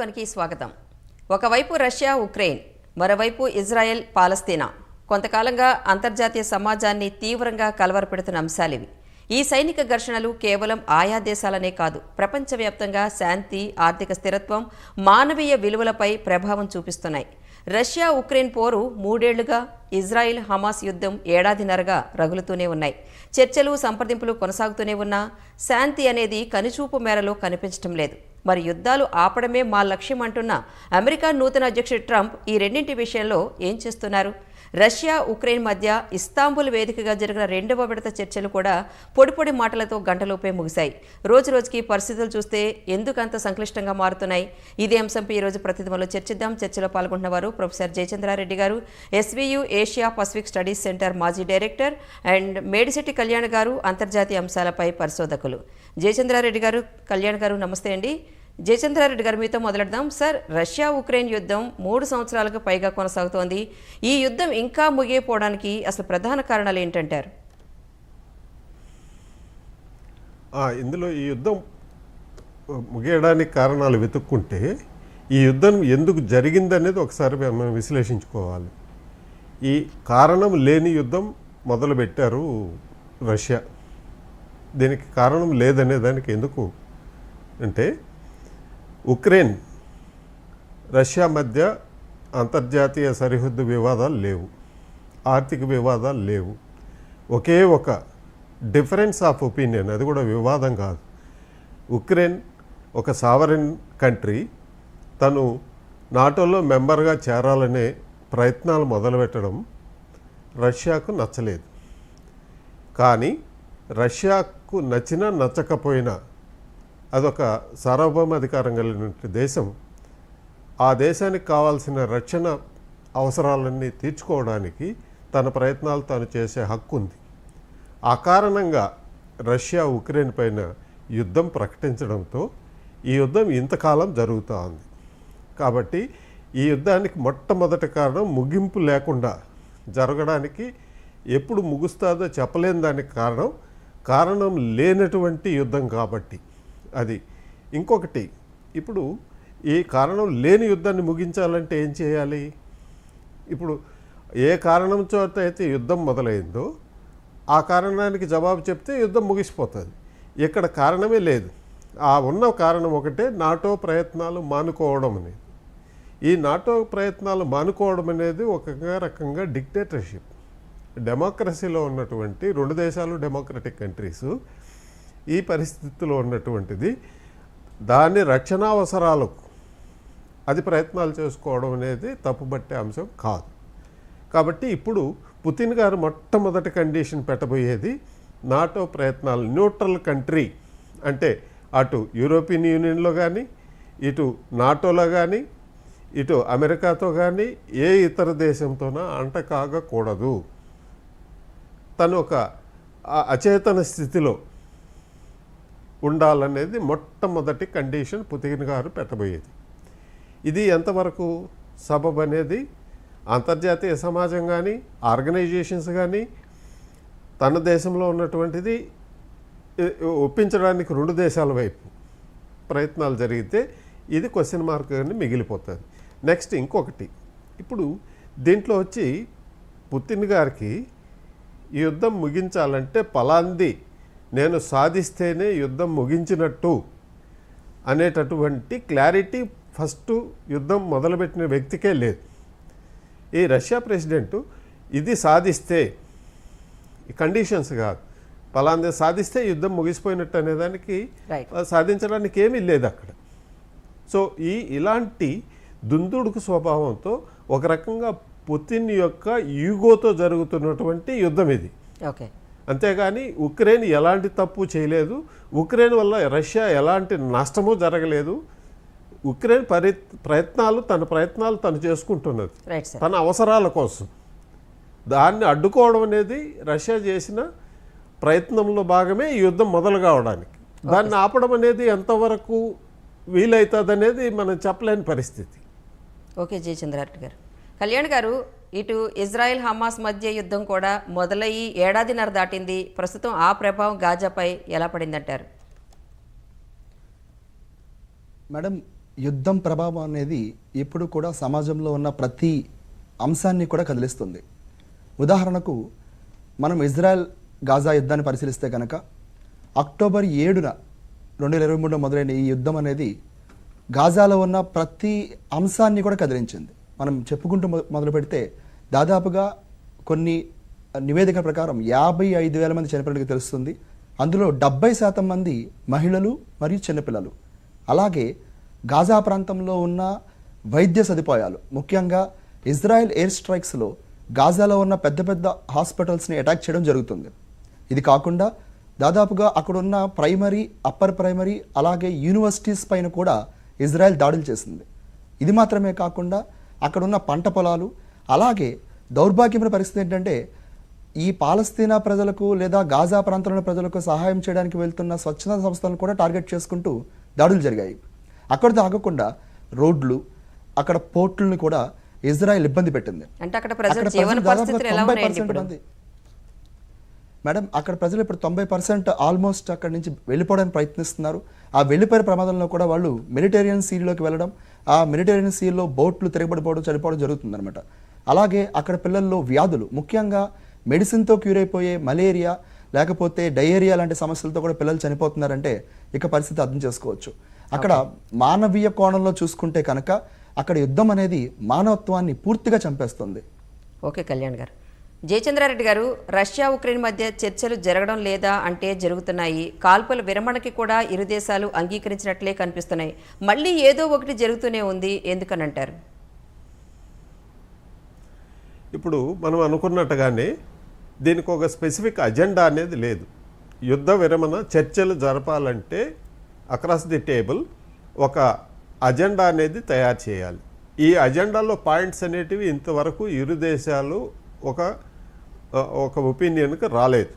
వన్కి స్వాగతం. ఒకవైపు రష్యా ఉక్రెయిన్ మరోవైపు ఇజ్రాయెల్ పాలస్తీనా. కొంతకాలంగా అంతర్జాతీయ సమాజాన్ని తీవ్రంగా కలవరపెడుతున్న అంశాలివి. ఈ సైనిక ఘర్షణలు కేవలం ఆయా దేశాలనే కాదు ప్రపంచవ్యాప్తంగా శాంతి ఆర్థిక స్థిరత్వం మానవీయ విలువలపై ప్రభావం చూపిస్తున్నాయి. రష్యా ఉక్రెయిన్ పోరు మూడేళ్ళుగా ఇజ్రాయిల్ హమాస్ యుద్ధం ఏడాదిన్నరగా రగులుతూనే ఉన్నాయి. చర్చలు సంప్రదింపులు కొనసాగుతూనే ఉన్నా శాంతి అనేది కనుచూపు మేరలో కనిపించటం లేదు. మరి యుద్ధాలు ఆపడమే మా లక్ష్యం అంటున్న అమెరికా నూతన అధ్యక్షుడు ట్రంప్ ఈ రెండింటి విషయంలో ఏం చేస్తున్నారు? రష్యా ఉక్రెయిన్ మధ్య ఇస్తాంబుల్ వేదికగా జరిగిన రెండవ విడత చర్చలు కూడా పొడిపొడి మాటలతో గంటలోపే ముగిశాయి. రోజు రోజుకి పరిస్థితులు చూస్తే ఎందుకంత సంక్లిష్టంగా మారుతున్నాయి? ఇదే అంశంపై ఈ రోజు ప్రతిదిమలో చర్చిద్దాం. చర్చలో పాల్గొంటున్న వారు ప్రొఫెసర్ జయచంద్రారెడ్డి గారు SVU Asia Pacific studies centre మాజీ డైరెక్టర్ అండ్ మేడిశెట్టి కళ్యాణ్ గారు అంతర్జాతీయ అంశాలపై పరిశోధకులు. జయచంద్రారెడ్డి గారు కళ్యాణ్ గారు నమస్తే అండి. జయచంద్రారెడ్డి గారి మీతో మొదలెడదాం. సార్ రష్యా ఉక్రెయిన్ యుద్ధం మూడు సంవత్సరాలకు పైగా కొనసాగుతోంది. ఈ యుద్ధం ఇంకా ముగియపోవడానికి అసలు ప్రధాన కారణాలు ఏంటంటారు? ఇందులో ఈ యుద్ధం ముగియడానికి కారణాలు వెతుక్కుంటే ఈ యుద్ధం ఎందుకు జరిగిందనేది ఒకసారి మనం విశ్లేషించుకోవాలి. ఈ కారణం లేని యుద్ధం మొదలుపెట్టారు రష్యా. దీనికి కారణం లేదనే దానికి ఎందుకు అంటే ఉక్రెయిన్ రష్యా మధ్య అంతర్జాతీయ సరిహద్దు వివాదాలు లేవు. ఆర్థిక వివాదాలు లేవు. ఒకే ఒక డిఫరెన్స్ ఆఫ్ ఒపీనియన్ అది కూడా వివాదం కాదు. ఉక్రెయిన్ ఒక సావరెన్ కంట్రీ. తను నాటోలో మెంబర్గా చేరాలనే ప్రయత్నాలు మొదలుపెట్టడం రష్యాకు నచ్చలేదు. కానీ రష్యాకు నచ్చినా నచ్చకపోయినా అదొక సార్వభౌమాధికారం కలిగిన దేశం. ఆ దేశానికి కావాల్సిన రక్షణ అవసరాలన్నీ తీర్చుకోవడానికి తన ప్రయత్నాలు తాను చేసే హక్కు ఉంది. ఆ కారణంగా రష్యా ఉక్రెయిన్ పైన యుద్ధం ప్రకటించడంతో ఈ యుద్ధం ఇంతకాలం జరుగుతూ ఉంది. కాబట్టి ఈ యుద్ధానికి మొట్టమొదటి కారణం ముగింపు లేకుండా జరగడానికి ఎప్పుడు ముగుస్తుందో చెప్పలేని దానికి కారణం కారణం లేనటువంటి యుద్ధం కాబట్టి. అది. ఇంకొకటి ఇప్పుడు ఈ కారణం లేని యుద్ధాన్ని ముగించాలంటే ఏం చేయాలి? ఇప్పుడు ఏ కారణం చోట అయితే యుద్ధం మొదలైందో ఆ కారణానికి జవాబు చెప్తే యుద్ధం ముగిసిపోతుంది. ఇక్కడ కారణమే లేదు. ఆ ఉన్న కారణం ఒకటే నాటో ప్రయత్నాలు మానుకోవడం అనేది. ఈ నాటో ప్రయత్నాలు మానుకోవడం అనేది ఒక రకంగా డిక్టేటర్షిప్. డెమోక్రసీలో ఉన్నటువంటి రెండు దేశాలు డెమోక్రటిక్ కంట్రీసు. ఈ పరిస్థితిలో ఉన్నటువంటిది దాని రక్షణ అవసరాలకు అది ప్రయత్నాలు చేసుకోవడం అనేది తప్పుబట్టే అంశం కాదు. కాబట్టి ఇప్పుడు పుతిన్ గారు మొట్టమొదటి కండిషన్ పెట్టబోయేది నాటో ప్రయత్నాలు న్యూట్రల్ కంట్రీ అంటే అటు యూరోపియన్ యూనియన్లో కానీ ఇటు నాటోలో కానీ ఇటు అమెరికాతో కానీ ఏ ఇతర దేశంతోనో అంట కాగకూడదు. తను ఒక అచేతన స్థితిలో ఉండాలనేది మొట్టమొదటి కండిషన్ పుతిన్ గారు పెట్టబోయేది. ఇది ఎంతవరకు సబబ్ అనేది అంతర్జాతీయ సమాజం కానీ ఆర్గనైజేషన్స్ కానీ తన దేశంలో ఉన్నటువంటిది ఒప్పించడానికి రెండు దేశాల వైపు ప్రయత్నాలు జరిగితే ఇది క్వశ్చన్ మార్క్ కానీ మిగిలిపోతుంది. నెక్స్ట్ ఇంకొకటి ఇప్పుడు దీంట్లో వచ్చి పుతిన్ గారికి యుద్ధం ముగించాలంటే పలాంది నేను సాధిస్తేనే యుద్ధం ముగించినట్టు అనేటటువంటి క్లారిటీ ఫస్ట్ యుద్ధం మొదలుపెట్టిన వ్యక్తికే లేదు. ఈ రష్యా ప్రెసిడెంట్ ఇది సాధిస్తే కండిషన్స్ కాదు. పలాంది సాధిస్తే యుద్ధం ముగిసిపోయినట్టు అనేదానికి. సాధించడానికి ఏమీ లేదు అక్కడ. సో ఈ ఇలాంటి దుందుడుకు స్వభావంతో ఒక రకంగా పుతిన్ యొక్క ఈగోతో జరుగుతున్నటువంటి యుద్ధం ఇది. ఓకే అంతేగాని ఉక్రెయిన్ ఎలాంటి తప్పు చేయలేదు. ఉక్రెయిన్ వల్ల రష్యా ఎలాంటి నష్టము జరగలేదు. ఉక్రెయిన్ పరి ప్రయత్నాలు తన ప్రయత్నాలు తను చేసుకుంటున్నది. తన అవసరాల కోసం. దాన్ని అడ్డుకోవడం అనేది రష్యా చేసిన ప్రయత్నంలో భాగమే ఈ యుద్ధం మొదలు కావడానికి. దాన్ని ఆపడం అనేది ఎంతవరకు వీలవుతుంది అనేది మనం చెప్పలేని పరిస్థితి. ఓకే జయచంద్రారెడ్డి గారు. కళ్యాణ్ గారు ఇటు ఇజ్రాయెల్ హమాస్ మధ్య యుద్ధం కూడా మొదలయ్యి ఏడాదిన్నర దాటింది. ప్రస్తుతం ఆ ప్రభావం గాజాపై ఎలా పడిందంటారు? మేడం యుద్ధం ప్రభావం అనేది ఎప్పుడు కూడా సమాజంలో ఉన్న ప్రతి అంశాన్ని కూడా కదిలిస్తుంది. ఉదాహరణకు మనం ఇజ్రాయెల్ గాజా యుద్ధాన్ని పరిశీలిస్తే కనుక అక్టోబర్ ఏడున రెండు వేల ఇరవై మూడులో మొదలైన ఈ యుద్ధం అనేది గాజాలో ఉన్న ప్రతి అంశాన్ని కూడా కదిలించింది. మనం చెప్పుకుంటూ మొ- మొదలు పెడితే దాదాపుగా కొన్ని నివేదిక ప్రకారం యాభై ఐదు వేల మంది చనిపోయినట్టుగా తెలుస్తుంది. అందులో డెబ్బై శాతం మంది మహిళలు మరియు చిన్నపిల్లలు. అలాగే గాజా ప్రాంతంలో ఉన్న వైద్య సదుపాయాలు ముఖ్యంగా ఇజ్రాయెల్ ఎయిర్ స్ట్రైక్స్లో గాజాలో ఉన్న పెద్ద పెద్ద హాస్పిటల్స్ని అటాక్ చేయడం జరుగుతుంది. ఇది కాకుండా దాదాపుగా అక్కడున్న ప్రైమరీ అప్పర్ ప్రైమరీ అలాగే యూనివర్సిటీస్ పైన కూడా ఇజ్రాయెల్ దాడులు చేసింది. ఇది మాత్రమే కాకుండా అక్కడున్న పంట పొలాలు అలాగే దౌర్భాగ్యమైన పరిస్థితి ఏంటంటే ఈ పాలస్తీనా ప్రజలకు లేదా గాజా ప్రాంతంలో ప్రజలకు సహాయం చేయడానికి వెళ్తున్న స్వచ్ఛంద సంస్థలను కూడా టార్గెట్ చేసుకుంటూ దాడులు జరిగాయి. అక్కడితో ఆగకుండా రోడ్లు అక్కడ పోర్టులను కూడా ఇజ్రాయెల్ ఇబ్బంది పెట్టింది. అంటే అక్కడ ప్రజల అక్కడ జీవన ప్రజలు దాదాపుగా పరిస్థితులు ఎలా 90% ఉన్నాయండి ఇప్పుడు? మంది మేడం అక్కడ ప్రజలు ఇప్పుడు తొంభై పర్సెంట్ ఆల్మోస్ట్ అక్కడి నుంచి వెళ్ళిపోవడానికి ప్రయత్నిస్తున్నారు. ఆ వెళ్ళిపోయిన ప్రమాదంలో కూడా వాళ్ళు మెడిటేరియన్ సీలోకి వెళ్ళడం ఆ మెడిటేరియన్ సీలో బోట్లు తిరగబడిపోవడం చనిపోవడం జరుగుతుందన్నమాట. అలాగే అక్కడ పిల్లల్లో వ్యాధులు ముఖ్యంగా మెడిసిన్తో క్యూర్ అయిపోయే మలేరియా లేకపోతే డయేరియా లాంటి సమస్యలతో కూడా పిల్లలు చనిపోతున్నారంటే ఇక పరిస్థితి అర్థం చేసుకోవచ్చు. అక్కడ మానవీయ కోణంలో చూసుకుంటే కనుక అక్కడ యుద్ధం అనేది మానవత్వాన్ని పూర్తిగా చంపేస్తుంది. ఓకే కళ్యాణ్ గారు. జయచంద్రారెడ్డి గారు రష్యా ఉక్రెయిన్ మధ్య చర్చలు జరగడం లేదా అంటే జరుగుతున్నాయి. కాల్పుల విరమణకి కూడా ఇరు దేశాలు అంగీకరించినట్లే కనిపిస్తున్నాయి. మళ్ళీ ఏదో ఒకటి జరుగుతూనే ఉంది ఎందుకనంటారు? ఇప్పుడు మనం అనుకున్నట్టుగానే దీనికి ఒక స్పెసిఫిక్ అజెండా అనేది లేదు. యుద్ధ విరమణ చర్చలు జరపాలంటే అక్రాస్ ది టేబుల్ ఒక అజెండా అనేది తయారు చేయాలి. ఈ అజెండాలో పాయింట్స్ అనేటివి ఇంతవరకు ఇరు దేశాలు ఒక ఒక ఒపీనియన్కి రాలేదు.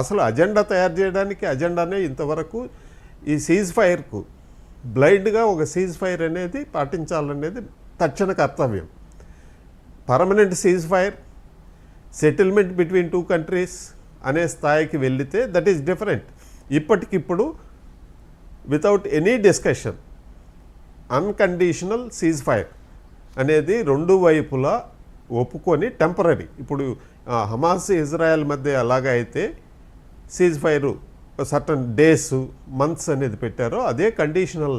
అసలు అజెండా తయారు చేయడానికి అజెండానే ఇంతవరకు ఈ సీజ్ ఫైర్కు బ్లైండ్గా ఒక సీజ్ ఫైర్ అనేది పాటించాలనేది తక్షణ కర్తవ్యం. Permanent ceasefire settlement between two countries అనే స్థాయికి వెళితే దట్ ఈస్ డిఫరెంట్. ఇప్పటికిప్పుడు without any discussion unconditional ceasefire అనేది రెండు వైపులా ఒప్పుకొని టెంపరీ. ఇప్పుడు హమాస్ ఇజ్రాయెల్ మధ్య ఎలాగ అయితే ceasefire certain days months అనేది పెట్టారో అదే కండిషనల్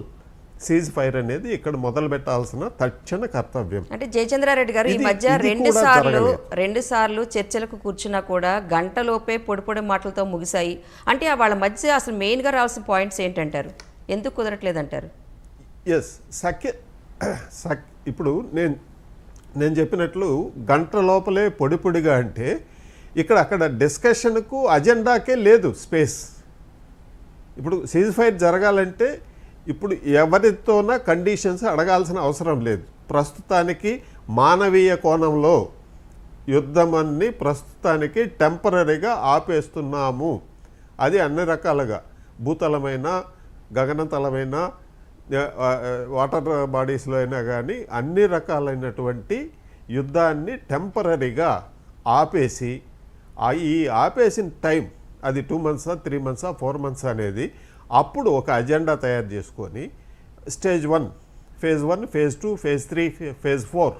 సీజ్ ఫైర్ అనేది ఇక్కడ మొదలు పెట్టాల్సిన తక్షణ కర్తవ్యం. అంటే జయచంద్రారెడ్డి గారు ఈ మధ్య రెండు సార్లు. రెండు సార్లు చర్చలకు కూర్చున్నా కూడా గంటలోపే పొడి పొడి మాటలతో ముగిశాయి. అంటే వాళ్ళ మధ్య అసలు మెయిన్గా రావాల్సిన పాయింట్స్ ఏంటంటారు? ఎందుకు కుదరట్లేదంటారు? ఎస్ సఖ్య ఇప్పుడు నేను నేను చెప్పినట్లు గంట లోపలే పొడి పొడిగా అంటే ఇక్కడ అక్కడ డిస్కషన్కు అజెండాకే లేదు స్పేస్. ఇప్పుడు సీజ్ ఫైర్ జరగాలంటే ఇప్పుడు ఎవరితోనా కండిషన్స్ అడగాల్సిన అవసరం లేదు. ప్రస్తుతానికి మానవీయ కోణంలో యుద్ధమన్ని ప్రస్తుతానికి టెంపరీగా ఆపేస్తున్నాము. అది అన్ని రకాలుగా భూతలమైన గగనతలమైన వాటర్ బాడీస్లో అయినా కానీ అన్ని రకాలైనటువంటి యుద్ధాన్ని టెంపరీగా ఆపేసి ఈ ఆపేసిన టైం అది టూ మంత్సా త్రీ మంత్సా ఫోర్ మంత్స్ అనేది అప్పుడు ఒక అజెండా తయారు చేసుకొని stage one phase one phase two phase three phase four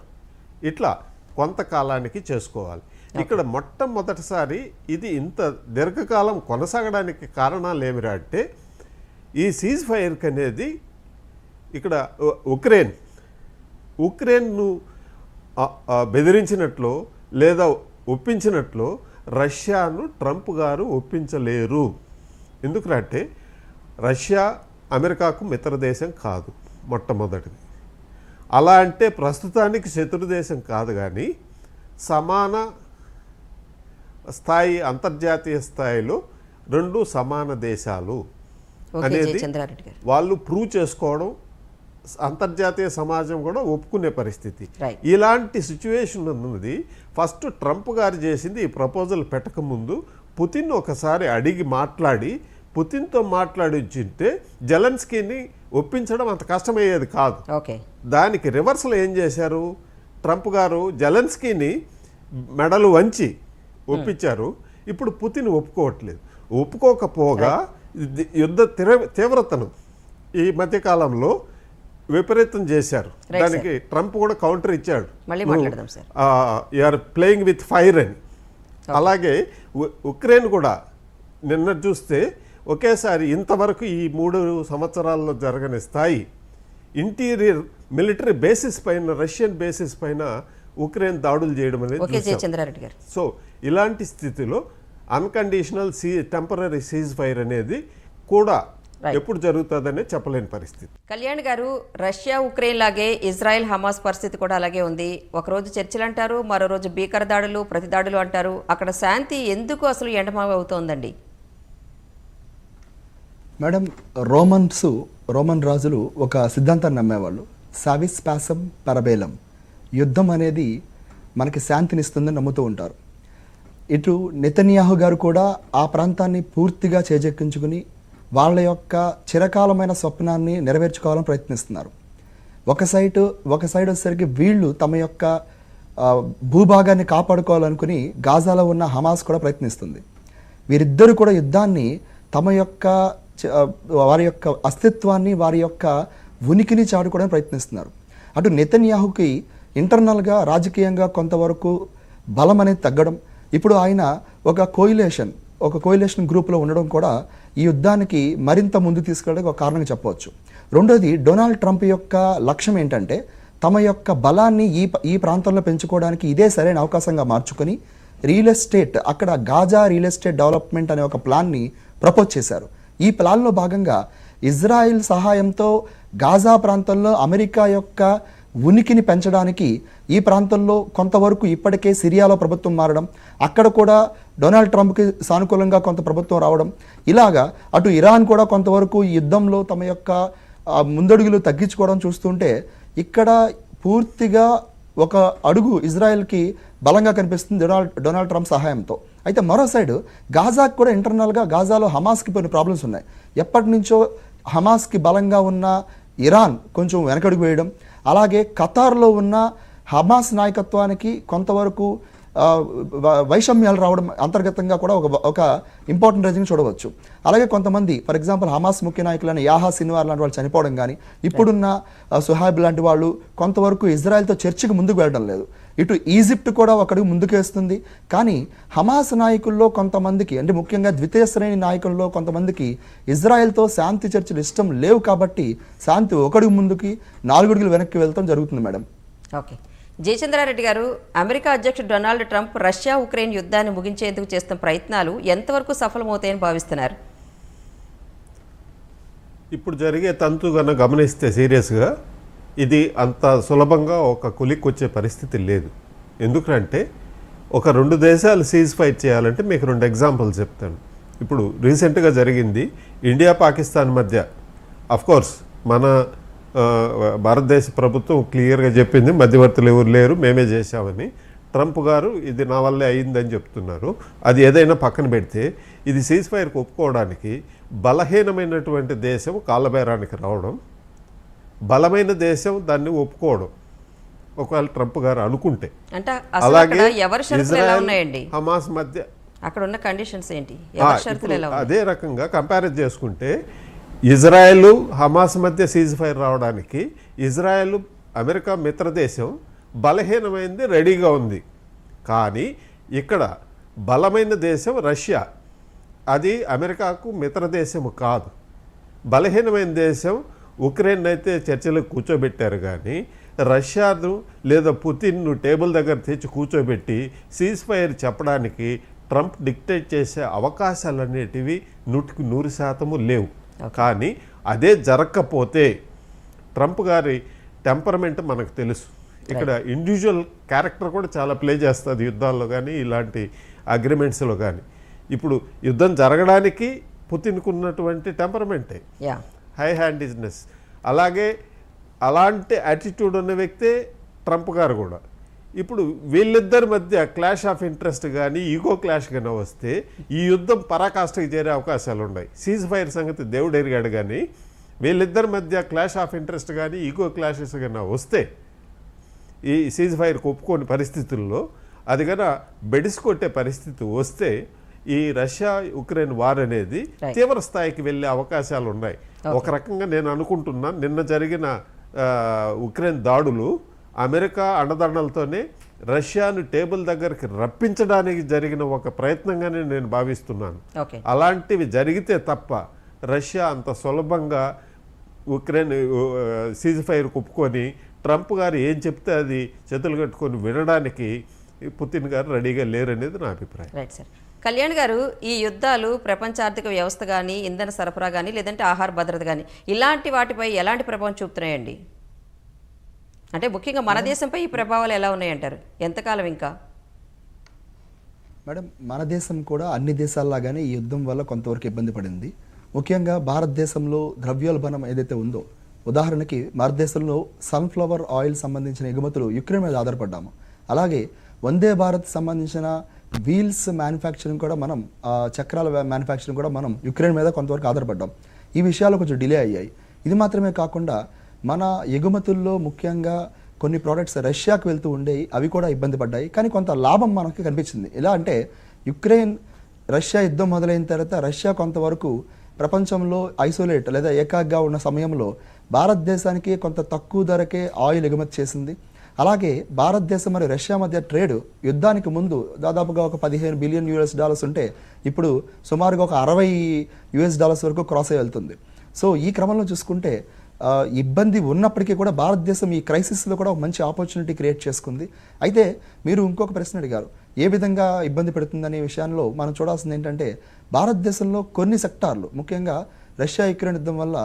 ఇట్లా కొంతకాలానికి చేసుకోవాలి. ఇక్కడ మొట్టమొదటిసారి ఇది ఇంత దీర్ఘకాలం కొనసాగడానికి కారణాలు ఏమిరా అంటే ఈ సీజ్ ఫైర్కి అనేది ఇక్కడ ఉక్రెయిన్. ఉక్రెయిన్ను బెదిరించినట్లు లేదా ఒప్పించినట్లు రష్యాను ట్రంప్ గారు ఒప్పించలేరు. ఎందుకంటే రష్యా అమెరికాకు మిత్ర దేశం కాదు మొట్టమొదటిది. అలా అంటే ప్రస్తుతానికి శత్రు దేశం కాదు కానీ సమాన స్థాయి అంతర్జాతీయ స్థాయిలో రెండు సమాన దేశాలు అనేది వాళ్ళు ప్రూవ్ చేసుకోవడం అంతర్జాతీయ సమాజం కూడా ఒప్పుకునే పరిస్థితి. ఇలాంటి సిచ్యువేషన్ ఉన్నది. ఫస్ట్ ట్రంప్ గారు చేసింది ఈ ప్రపోజల్ పెట్టకముందు పుతిన్ ఒకసారి అడిగి మాట్లాడి పుతిన్తో మాట్లాడించింటే జలన్స్కీని ఒప్పించడం అంత కష్టమయ్యేది కాదు. ఓకే. దానికి రివర్స్లో ఏం చేశారు? ట్రంప్ గారు జలన్స్కీని మెడలు వంచి ఒప్పించారు. ఇప్పుడు పుతిన్ ఒప్పుకోవట్లేదు. ఒప్పుకోకపోగా యుద్ధ తీవ్ర తీవ్రతను ఈ మధ్యకాలంలో విపరీతం చేశారు. దానికి ట్రంప్ కూడా కౌంటర్ ఇచ్చాడు. ఆర్ ప్లేయింగ్ విత్ ఫైర్ అని. అలాగే ఉక్రెయిన్ కూడా నిన్న చూస్తే ఒకేసారి ఇంతవరకు ఈ మూడు సంవత్సరాల్లో జరగని స్థాయి ఇంటీరియర్ మిలిటరీ బేసిస్ పైన రష్యన్ బేసిస్ పైన ఉక్రెయిన్ దాడులు చేయడం అనేది సో ఇలాంటి స్థితిలో అన్కండిషనల్ సీ టెంపరీ సీజ్ ఫైర్ అనేది కూడా. ఎప్పుడు జరుగుతుందనే చెప్పలేని పరిస్థితి. కళ్యాణ్ గారు రష్యా ఉక్రెయిన్ లాగే ఇజ్రాయెల్ హమాస్ పరిస్థితి కూడా అలాగే ఉంది. ఒకరోజు చర్చలు అంటారు మరో రోజు భీకర దాడులు ప్రతి దాడులు అంటారు. అక్కడ శాంతి ఎందుకు అసలు ఎండమావి అవుతోందండి? మేడం రోమన్స్ రోమన్ రాజులు ఒక సిద్ధాంతాన్ని నమ్మేవాళ్ళు. సావిస్ పాసం పరబేలం. యుద్ధం అనేది మనకి శాంతినిస్తుందని నమ్ముతూ ఉంటారు. ఇటు నెతన్యాహు గారు కూడా ఆ ప్రాంతాన్ని పూర్తిగా చేజెక్కించుకుని వాళ్ళ యొక్క చిరకాలమైన స్వప్నాన్ని నెరవేర్చుకోవాలని ప్రయత్నిస్తున్నారు. ఒక సైడ్ ఒక సైడ్ వచ్చేసరికి వీళ్ళు తమ యొక్క భూభాగాన్ని కాపాడుకోవాలనుకుని గాజాలో ఉన్న హమాస్ కూడా ప్రయత్నిస్తుంది. వీరిద్దరూ కూడా యుద్ధాన్ని తమ యొక్క వారి యొక్క అస్తిత్వాన్ని వారి యొక్క ఉనికిని చాటుకోవడానికి ప్రయత్నిస్తున్నారు. అటు నెతన్యాహుకి ఇంటర్నల్గా రాజకీయంగా కొంతవరకు బలం అనేది తగ్గడం. ఇప్పుడు ఆయన ఒక కోయిలేషన్ ఒక కోయిలేషన్ గ్రూప్లో ఉండడం కూడా ఈ యుద్ధానికి మరింత ముందు తీసుకెళ్ళడానికి ఒక కారణంగా చెప్పవచ్చు. రెండోది డొనాల్డ్ ట్రంప్ యొక్క లక్ష్యం ఏంటంటే తమ యొక్క బలాన్ని ఈ ఈ ప్రాంతంలో పెంచుకోవడానికి ఇదే సరైన అవకాశంగా మార్చుకొని రియల్ ఎస్టేట్ అక్కడ గాజా రియల్ ఎస్టేట్ డెవలప్మెంట్ అనే ఒక ప్లాన్ని ప్రపోజ్ చేశారు. ఈ ప్లాన్లో భాగంగా ఇజ్రాయిల్ సహాయంతో గాజా ప్రాంతంలో అమెరికా యొక్క ఉనికిని పెంచడానికి ఈ ప్రాంతంలో కొంతవరకు ఇప్పటికే సిరియాలో ప్రభుత్వం మారడం అక్కడ కూడా డొనాల్డ్ ట్రంప్కి సానుకూలంగా కొంత ప్రభుత్వం రావడం ఇలాగా అటు ఇరాన్ కూడా కొంతవరకు యుద్ధంలో తమ యొక్క ముందడుగులు తగ్గించుకోవడం చూస్తుంటే ఇక్కడ పూర్తిగా ఒక అడుగు ఇజ్రాయెల్కి బలంగా కనిపిస్తుంది డొనాల్డ్ డొనాల్డ్ ట్రంప్ సహాయంతో. అయితే మరో సైడ్ గాజాకు కూడా ఇంటర్నల్గా గాజాలో హమాస్కి కొన్ని ప్రాబ్లమ్స్ ఉన్నాయి. ఎప్పటి నుంచో హమాస్కి బలంగా ఉన్న ఇరాన్ కొంచెం వెనకడుగు వేయడం అలాగే ఖతార్లో ఉన్న హమాస్ నాయకత్వానికి కొంతవరకు వైషమ్యాలు రావడం అంతర్గతంగా కూడా ఒక ఒక ఇంపార్టెంట్ రీజన్ చూడవచ్చు. అలాగే కొంతమంది ఫర్ ఎగ్జాంపుల్ హమాస్ ముఖ్య నాయకులైన యాహా సినివార్ లాంటి వాళ్ళు చనిపోవడం కానీ ఇప్పుడున్న సుహాబ్ లాంటి వాళ్ళు కొంతవరకు ఇజ్రాయెల్తో చర్చకు ముందుకు వెళ్ళడం లేదు. ఇటు ఈజిప్ట్ కూడా ఒకడుగు ముందుకేస్తుంది. కానీ హమాస్ నాయకుల్లో కొంతమందికి అంటే ముఖ్యంగా ద్వితీయ శ్రేణి నాయకుల్లో కొంతమందికి ఇజ్రాయెల్తో శాంతి చర్చలు ఇష్టం లేవు కాబట్టి శాంతి ఒకడుగు ముందుకి నాలుగుడుగులు వెనక్కి వెళ్తాం జరుగుతుంది మేడం. ఓకే. జయచంద్రారెడ్డి గారు అమెరికా అధ్యక్షుడు డొనాల్డ్ ట్రంప్ రష్యా ఉక్రెయిన్ యుద్ధాన్ని ముగించేందుకు చేస్తున్న ప్రయత్నాలు ఎంతవరకు సఫలమవుతాయని భావిస్తున్నారు? ఇప్పుడు జరిగే తంతు కనుక గమనిస్తే సీరియస్గా ఇది అంత సులభంగా ఒక కొలిక్కి వచ్చే పరిస్థితి లేదు. ఎందుకంటే ఒక రెండు దేశాలు సీజ్ ఫైట్ చేయాలంటే మీకు రెండు ఎగ్జాంపుల్స్ చెప్తాను. ఇప్పుడు రీసెంట్గా జరిగింది ఇండియా పాకిస్తాన్ మధ్య. అఫ్కోర్స్ మన భారతదేశ ప్రభుత్వం క్లియర్గా చెప్పింది మధ్యవర్తులు ఎవరు లేరు మేమే చేశామని. ట్రంప్ గారు ఇది నా వల్లే అయిందని చెప్తున్నారు. అది ఏదైనా పక్కన పెడితే ఇది సీజ్ ఫైర్కి ఒప్పుకోవడానికి బలహీనమైనటువంటి దేశం కాళ్ళబేరానికి రావడం బలమైన దేశం దాన్ని ఒప్పుకోవడం. ఒకవేళ ట్రంప్ గారు అనుకుంటే. అంటే అలాగే ఎవరి షరతులు ఉన్నాయండి? హమాస్ మధ్య అక్కడ ఉన్న కండిషన్స్ ఏంటి? అదే రకంగా కంపారిజ్ చేసుకుంటే ఇజ్రాయెల్ హమాస్ మధ్య సీజ్ ఫైర్ రావడానికి ఇజ్రాయెల్ అమెరికా మిత్రదేశం బలహీనమైంది రెడీగా ఉంది. కానీ ఇక్కడ బలమైన దేశం రష్యా. అది అమెరికాకు మిత్రదేశం కాదు. బలహీనమైన దేశం ఉక్రెయిన్ అయితే చర్చలకు కూర్చోబెట్టారు కానీ రష్యాను లేదా పుతిన్ను టేబుల్ దగ్గర తెచ్చి కూర్చోబెట్టి సీజ్ ఫైర్ చెప్పడానికి ట్రంప్ డిక్టేట్ చేసే అవకాశాలు అనేటివి నూటికి నూరు శాతము లేవు. కానీ అదే జరగకపోతే ట్రంప్ గారి టెంపర్మెంట్ మనకు తెలుసు. ఇక్కడ ఇండివిజువల్ క్యారెక్టర్ కూడా చాలా ప్లే చేస్తుంది యుద్ధాల్లో కానీ ఇలాంటి అగ్రిమెంట్స్లో కానీ. ఇప్పుడు యుద్ధం జరగడానికి పుతిన్కు ఉన్నటువంటి టెంపర్మెంటే హై హ్యాండిజ్నెస్ అలాగే అలాంటి యాటిట్యూడ్ ఉన్న వ్యక్తే ట్రంప్ గారు కూడా. ఇప్పుడు వీళ్ళిద్దరి మధ్య క్లాష్ ఆఫ్ ఇంట్రెస్ట్ కానీ ఈగో క్లాష్ కానీ వస్తే ఈ యుద్ధం పరాకాష్ఠకి చేరే అవకాశాలు ఉన్నాయి సీజ్ ఫైర్ సంగతి దేవుడు ఎరిగాడు కానీ వీళ్ళిద్దరి మధ్య క్లాష్ ఆఫ్ ఇంట్రెస్ట్ కానీ ఈగో క్లాషెస్ కన్నా వస్తే ఈ సీజ్ ఫైర్ ఒప్పుకోని పరిస్థితుల్లో అది కన్నా బెడిసి కొట్టే పరిస్థితి వస్తే ఈ రష్యా ఉక్రెయిన్ వార్ అనేది. తీవ్ర స్థాయికి వెళ్ళే అవకాశాలు ఉన్నాయి. ఒక రకంగా నేను అనుకుంటున్నా నిన్న జరిగిన ఉక్రెయిన్ దాడులు అమెరికా అండదండలతోనే రష్యాను టేబుల్ దగ్గరికి రప్పించడానికి జరిగిన ఒక ప్రయత్నంగానే నేను భావిస్తున్నాను. అలాంటివి జరిగితే తప్ప రష్యా అంత సులభంగా ఉక్రెయిన్ సీజ్ ఫైర్ ఒప్పుకొని ట్రంప్ గారు ఏం చెప్తే అది చేతులు కట్టుకొని వినడానికి పుతిన్ గారు రెడీగా లేరనేది నా అభిప్రాయం. రైట్ సార్ కళ్యాణ్ గారు ఈ యుద్ధాలు ప్రపంచ ఆర్థిక వ్యవస్థ కానీ ఇంధన సరఫరా కానీ లేదంటే ఆహార భద్రత కానీ ఇలాంటి వాటిపై ఎలాంటి ప్రభావం చూపుతున్నాయండి? అంటే ముఖ్యంగా మన దేశంపై ఈ ప్రభావాలు ఎలా ఉన్నాయంటారు? ఎంతకాలం ఇంకా? మేడం మన దేశం కూడా అన్ని దేశాల్లాగానే ఈ యుద్ధం వల్ల కొంతవరకు ఇబ్బంది పడింది. ముఖ్యంగా భారతదేశంలో ద్రవ్యోల్బణం ఏదైతే ఉందో ఉదాహరణకి భారతదేశంలో సన్ఫ్లవర్ ఆయిల్ సంబంధించిన ఎగుమతులు యుక్రెయిన్ మీద ఆధారపడ్డాము. అలాగే వందే భారత్ సంబంధించిన వీల్స్ మ్యానుఫ్యాక్చరింగ్ కూడా మనం చక్రాల మ్యానుఫ్యాక్చరింగ్ కూడా మనం యుక్రెయిన్ మీద కొంతవరకు ఆధారపడ్డాం. ఈ విషయాలు కొంచెం డిలే అయ్యాయి. ఇది మాత్రమే కాకుండా మన ఎగుమతుల్లో ముఖ్యంగా కొన్ని ప్రోడక్ట్స్ రష్యాకు వెళ్తూ ఉండేవి అవి కూడా ఇబ్బంది పడ్డాయి. కానీ కొంత లాభం మనకి కనిపించింది. ఎలా అంటే యుక్రెయిన్ రష్యా యుద్ధం మొదలైన తర్వాత రష్యా కొంతవరకు ప్రపంచంలో ఐసోలేట్ లేదా ఏకాగ్గా ఉన్న సమయంలో భారతదేశానికి కొంత తక్కువ ధరకే ఆయిల్ ఎగుమతి చేసింది. అలాగే భారతదేశం మరియు రష్యా మధ్య ట్రేడ్ యుద్ధానికి ముందు దాదాపుగా ఒక పదిహేను బిలియన్ యూఎస్ డాలర్స్ ఉంటే ఇప్పుడు సుమారుగా ఒక అరవై యూఎస్ డాలర్స్ వరకు క్రాస్ అయి వెళ్తుంది. సో ఈ క్రమంలో చూసుకుంటే ఇబ్బంది ఉన్నప్పటికీ కూడా భారతదేశం ఈ క్రైసిస్లో కూడా ఒక మంచి ఆపర్చునిటీ క్రియేట్ చేసుకుంది. అయితే మీరు ఇంకొక ప్రశ్న అడిగారు ఏ విధంగా ఇబ్బంది పెడుతుందనే విషయంలో మనం చూడాల్సింది ఏంటంటే భారతదేశంలో కొన్ని సెక్టార్లు ముఖ్యంగా రష్యా యుక్రెయిన్ యుద్ధం వల్ల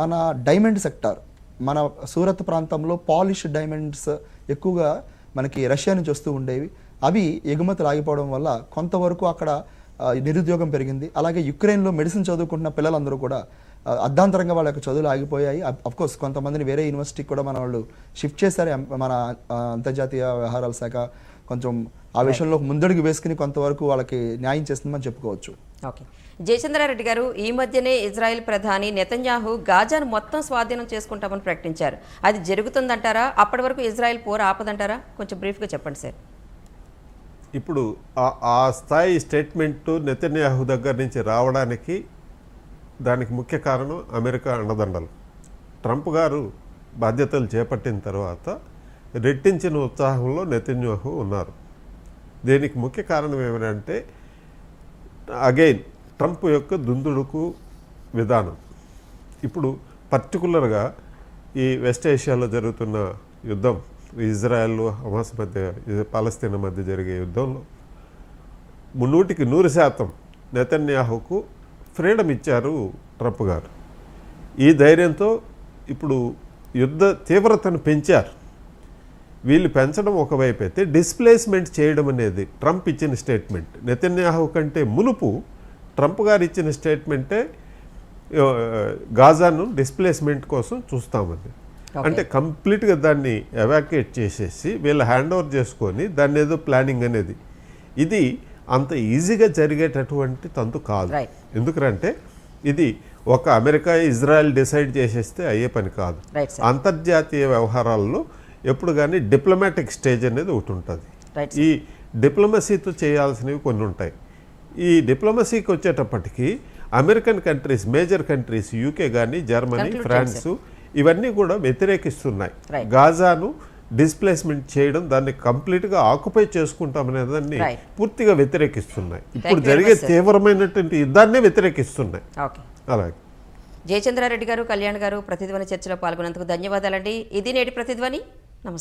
మన డైమండ్ సెక్టార్ మన సూరత్ ప్రాంతంలో పాలిష్ డైమండ్స్ ఎక్కువగా మనకి రష్యా నుంచి వస్తూ ఉండేవి. అవి ఎగుమతులు ఆగిపోవడం వల్ల కొంతవరకు అక్కడ నిరుద్యోగం పెరిగింది. అలాగే యుక్రెయిన్లో మెడిసిన్ చదువుకుంటున్న పిల్లలందరూ కూడా అర్ధాంతరంగా వాళ్ళ యొక్క చదువులు ఆగిపోయాయి. అఫ్ కోర్స్ కొంతమందిని వేరే యూనివర్సిటీకి కూడా మన వాళ్ళు షిఫ్ట్ చేశారు. మన అంతర్జాతీయ వ్యవహారాల శాఖ కొంచెం ఆ విషయంలో ముందడుగు వేసుకుని కొంతవరకు వాళ్ళకి న్యాయం చేస్తుందని చెప్పుకోవచ్చు. ఓకే జయచంద్రారెడ్డి గారు ఈ మధ్యనే ఇజ్రాయెల్ ప్రధాని నెతన్యాహు గాజాను మొత్తం స్వాధీనం చేసుకుంటామని ప్రకటించారు. అది జరుగుతుందంటారా? అప్పటి వరకు ఇజ్రాయెల్ పోరు ఆపదంటారా? కొంచెం బ్రీఫ్గా చెప్పండి సార్. ఇప్పుడు ఆ- ఆ స్థాయి స్టేట్మెంట్ నెతన్యాహు దగ్గర నుంచి రావడానికి దానికి ముఖ్య కారణం అమెరికా అండదండలు. ట్రంప్ గారు బాధ్యతలు చేపట్టిన తర్వాత రెట్టించిన ఉత్సాహంలో నెతన్యాహు ఉన్నారు. దీనికి ముఖ్య కారణం ఏమిటంటే అగైన్ ట్రంప్ యొక్క దుందుడుకు విధానం. ఇప్పుడు పర్టికులర్గా ఈ వెస్ట్ ఏషియాలో జరుగుతున్న యుద్ధం ఇజ్రాయెల్ హమాస్ మధ్య పాలస్తీన్ పాలస్తీనా మధ్య జరిగే యుద్ధంలో నూటికి నూరు శాతం నెతన్యాహుకు ఫ్రీడమ్ ఇచ్చారు ట్రంప్ గారు. ఈ ధైర్యంతో ఇప్పుడు యుద్ధ తీవ్రతను పెంచారు. వీళ్ళు పెంచడం ఒకవైపు అయితే డిస్ప్లేస్మెంట్ చేయడం అనేది ట్రంప్ ఇచ్చిన స్టేట్మెంట్. నెతన్యాహు కంటే మునుపు ట్రంప్ గారు ఇచ్చిన స్టేట్మెంటే గాజాను డిస్ప్లేస్మెంట్ కోసం చూస్తామని Okay. అంటే కంప్లీట్గా దాన్ని ఎవాక్యుయేట్ చేసేసి వీళ్ళు హ్యాండ్ ఓవర్ చేసుకొని దాన్ని ఏదో ప్లానింగ్ అనేది. ఇది అంత ఈజీగా జరిగేటటువంటి తంతు కాదు. ఎందుకంటే ఇది ఒక అమెరికా ఇజ్రాయెల్ డిసైడ్ చేసేస్తే అయ్యే పని కాదు. అంతర్జాతీయ వ్యవహారాల్లో ఎప్పుడు కానీ డిప్లొమాటిక్ స్టేజ్ అనేది ఒకటి ఉంటుంది. ఈ డిప్లొమసీతో చేయాల్సినవి కొన్ని ఉంటాయి. ఈ డిప్లొమసీకి వచ్చేటప్పటికి American countries major countries UK కానీ జర్మనీ ఫ్రాన్స్ ఇవన్నీ కూడా వ్యతిరేకిస్తున్నాయి. గాజాను డిస్ప్లేస్మెంట్ చేయడం దాన్ని కంప్లీట్గా ఆక్యుపై చేసుకుంటామనే దాన్ని. పూర్తిగా వ్యతిరేకిస్తున్నాయి. ఇప్పుడు జరిగే. తీవ్రమైనటువంటి యుద్ధాన్నే వ్యతిరేకిస్తున్నాయి. అలాగే. జయచంద్రారెడ్డి గారు కళ్యాణ్ గారు ప్రతిధ్వని చర్చలో పాల్గొన్నందుకు ధన్యవాదాలండి. ఇది నేటి ప్రతిధ్వని. నమస్తే.